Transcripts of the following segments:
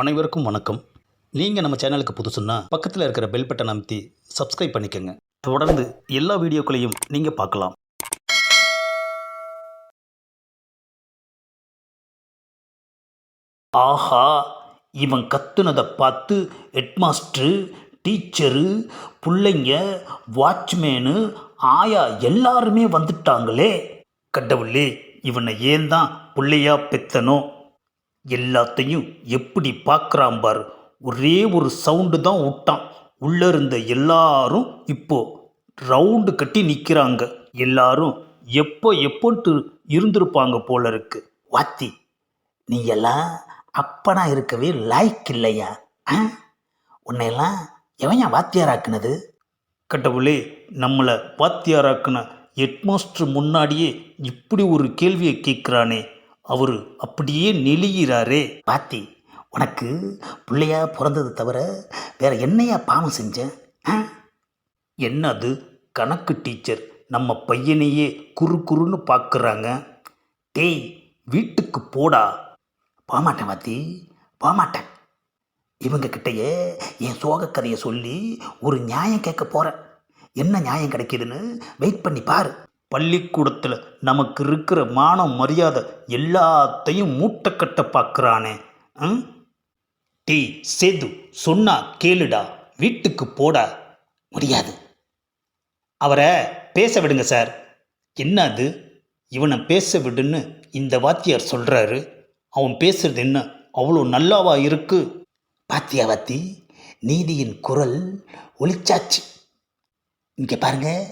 அனைவருக்கும் வணக்கம். நீங்கள் நம்ம சேனலுக்கு புதுசுன்னா பக்கத்தில் இருக்கிற பெல் பட்டன் அமைத்தி சப்ஸ்கிரைப் பண்ணிக்கோங்க. தொடர்ந்து எல்லா வீடியோக்களையும் நீங்கள் பார்க்கலாம். ஆஹா இவன் கத்துனதை பார்த்து ஹெட்மாஸ்டரு டீச்சரு பிள்ளைங்க வாட்ச்மேனு ஆயா எல்லாருமே வந்துட்டாங்களே. கடவுளே இவனை ஏன் தான் பிள்ளையா பெத்தனோ? எல்லாத்தையும் எப்படி பார்க்குறான் பார். ஒரே ஒரு சவுண்டு தான் விட்டான். உள்ளே இருந்த எல்லாரும் இப்போ ரவுண்டு கட்டி நிற்கிறாங்க எல்லாரும் எப்போ எப்போன்ட்டு இருந்திருப்பாங்க போல இருக்கு. வாத்தி நீ எல்லாம் அப்பனா இருக்கவே லாய்க் இல்லையா? ஆ? உன்னையெல்லாம் எவன் வாத்தியாராக்குனது? கடவுளே நம்மளை வாத்தியாராக்குன ஹெட்மாஸ்டர் முன்னாடியே இப்படி ஒரு கேள்வியை கேட்குறானே. அவர் அப்படியே நெளிகிறாரே பாத்தி உனக்கு பிள்ளையா பிறந்தது தவிர வேற என்னையா பாவம் செஞ்சேன் என்ன அது கணக்கு டீச்சர் நம்ம பையனையே குறு குறுன்னு பார்க்குறாங்க டேய் வீட்டுக்கு போடா. போமாட்டேன் பாத்தி போமாட்டேன். இவங்க கிட்டயே என் சோக கதையை சொல்லி ஒரு நியாயம் கேட்க போகிறேன் என்ன நியாயம் கிடைக்கிதுன்னு வெயிட் பண்ணி பாரு. பள்ளிக்கூடத்தில் நமக்கு இருக்கிற மானம் மரியாதை எல்லாத்தையும் மூட்டை கட்ட பார்க்குறானே ம்? டீ சேது சொன்னா கேளுடா. வீட்டுக்கு போடா. முடியாது. அவரை பேச விடுங்க சார். என்ன அது இவனை பேச விடுன்னு இந்த வாத்தியார் சொல்கிறாரு அவன் பேசுறது என்ன? அவ்வளோ நல்லாவா இருக்கு? பாத்தியா வாத்தி? நீதியின் குரல் ஒளிச்சாச்சு. இங்கே பாருங்கள்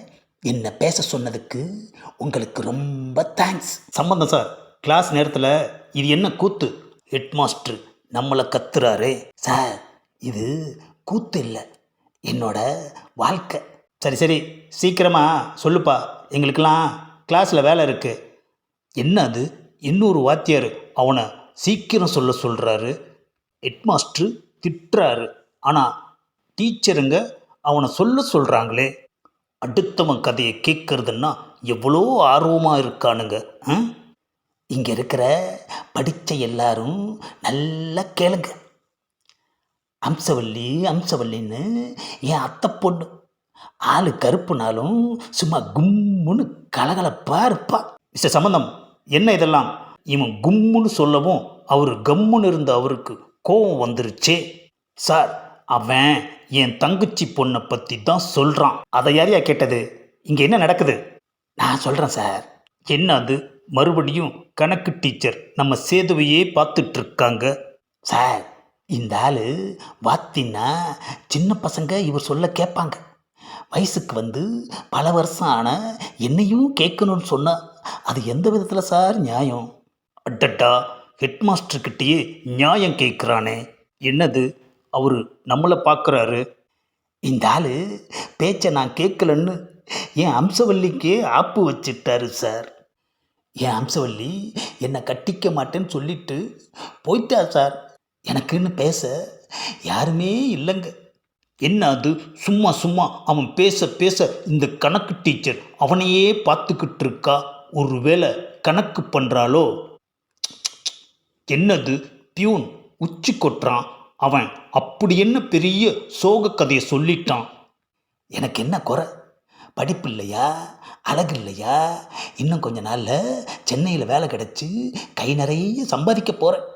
என்ன பேச சொன்னதுக்கு உங்களுக்கு ரொம்ப தேங்க்ஸ் சம்பந்தம் சார் கிளாஸ் நேரத்தில் இது என்ன கூத்து? ஹெட்மாஸ்டர் நம்மளை கத்துறாரு. சார் இது கூத்து இல்லை. என்னோட வாழ்க்கை. சரி சரி. சீக்கிரமாக சொல்லுப்பா. எங்களுக்கெல்லாம் கிளாஸில் வேலை இருக்கு. என்ன அது? இன்னொரு வாத்தியார் அவனை சீக்கிரம் சொல்ல சொல்கிறாரு ஹெட்மாஸ்டர் திட்டுறாரு. ஆனால் டீச்சருங்க அவனை சொல்ல சொல்கிறாங்களே அடுத்தவன் கதையை கேட்கறதுன்னா எவ்வளோ ஆர்வமாக இருக்கானுங்க இங்கே இருக்கிற படித்த எல்லாரும் நல்லா கேளுங்க. அம்சவல்லி அம்சவல்லின்னு என் அத்தை பொண்ணு. ஆள் கருப்புனாலும் சும்மா கும்முன்னு கலகலப்பாக இருப்பா. மிஸ்டர் சம்பந்தம் என்ன இதெல்லாம்? இவன் கும்முன்னு சொல்லவும் அவர் கம்முன்னு இருந்த அவருக்கு கோபம் வந்துருச்சே. சார் அவன் என் தங்கச்சி பொண்ணை பற்றி தான் சொல்கிறான் அதை யாரையா கேட்டது? இங்கே என்ன நடக்குது? நான் சொல்கிறேன் சார். என்ன அது? மறுபடியும் கணக்கு டீச்சர் நம்ம சேதுவையே பார்த்துட்ருக்காங்க. சார் இந்த ஆள் வாத்தின்னா சின்ன பசங்க இவர் சொல்ல கேட்பாங்க. வயசுக்கு வந்து பல வருஷம் ஆன என்னையும் கேட்கணும்னு சொன்னால் அது எந்த விதத்தில் சார் நியாயம்? அட்டட்டா ஹெட்மாஸ்டர்கிட்டயே நியாயம் கேட்குறானே. என்னது? அவர் நம்மளை பார்க்குறாரு இந்த ஆள் பேச்சை நான் கேட்கலன்னு என் அம்சவல்லிக்கே ஆப்பு வச்சிட்டாரு சார். என் அம்சவல்லி என்னை கட்டிக்க மாட்டேன்னு சொல்லிட்டு போயிட்டா சார். எனக்குன்னு பேச யாருமே இல்லைங்க. என்ன அது? சும்மா சும்மா அவன் பேச பேச இந்த கணக்கு டீச்சர் அவனையே பார்த்துக்கிட்டு இருக்கா. ஒருவேளை கணக்கு பண்ணுறாளோ என்னது? பியூன் உச்சி கொட்டுறான். அவன் அப்படி என்ன பெரிய சோக கதையை சொல்லிட்டான்? எனக்கு என்ன குறை? படிப்பு இல்லையா? அழகு இல்லையா? இன்னும் கொஞ்ச நாளில் சென்னையில் வேலை கிடச்சி கை நிறைய சம்பாதிக்க போகிறேன்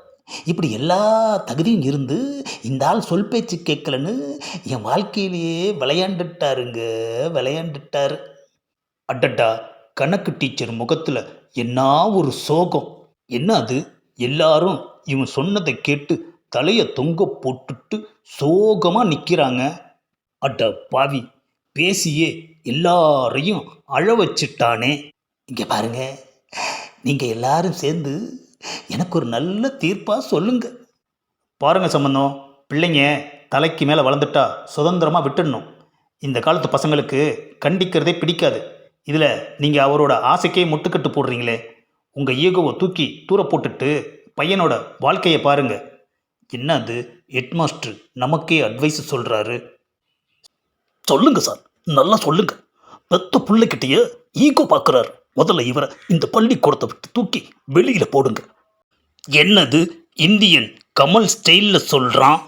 இப்படி எல்லா தகுதியும் இருந்து இந்த ஆள் சொல் பேச்சு கேட்கலன்னு என் வாழ்க்கையிலேயே விளையாண்டுட்டாருங்க விளையாண்டுட்டாரு. அடடா கணக்கு டீச்சர் முகத்தில் என்ன ஒரு சோகம். என்ன அது? எல்லாரும் இவன் சொன்னதை கேட்டு தலையை தொங்க போட்டுட்டு சோகமாக நிற்கிறாங்க அட பாவி பேசியே எல்லாரையும் அழ வச்சிட்டானே. இங்கே பாருங்க நீங்கள் எல்லாரும் சேர்ந்து எனக்கு ஒரு நல்ல தீர்ப்பாக சொல்லுங்க. பாருங்க சம்பந்தம் பிள்ளைங்க தலைக்கு மேலே வளர்ந்துட்டா சுதந்திரமாக விட்டுடணும். இந்த காலத்து பசங்களுக்கு கண்டிக்கிறதே பிடிக்காது. இதில் நீங்கள் அவரோட ஆசைக்கே முட்டுக்கட்டு போடுறீங்களே. உங்கள் ஈகோவை தூக்கி தூர போட்டுட்டு பையனோட வாழ்க்கையை பாருங்கள் என்னது ஹெட்மாஸ்டர் நமக்கே அட்வைஸ் சொல்கிறாரு சொல்லுங்க சார் நல்லா சொல்லுங்க. பெத்த பிள்ளைக்கிட்டேயே ஈகோ பார்க்குறாரு முதல்ல இவரை இந்த பள்ளிக்கூடத்தை விட்டு தூக்கி வெளியில் போடுங்க. என்னது இந்தியன் கமல் ஸ்டைலில் சொல்கிறான்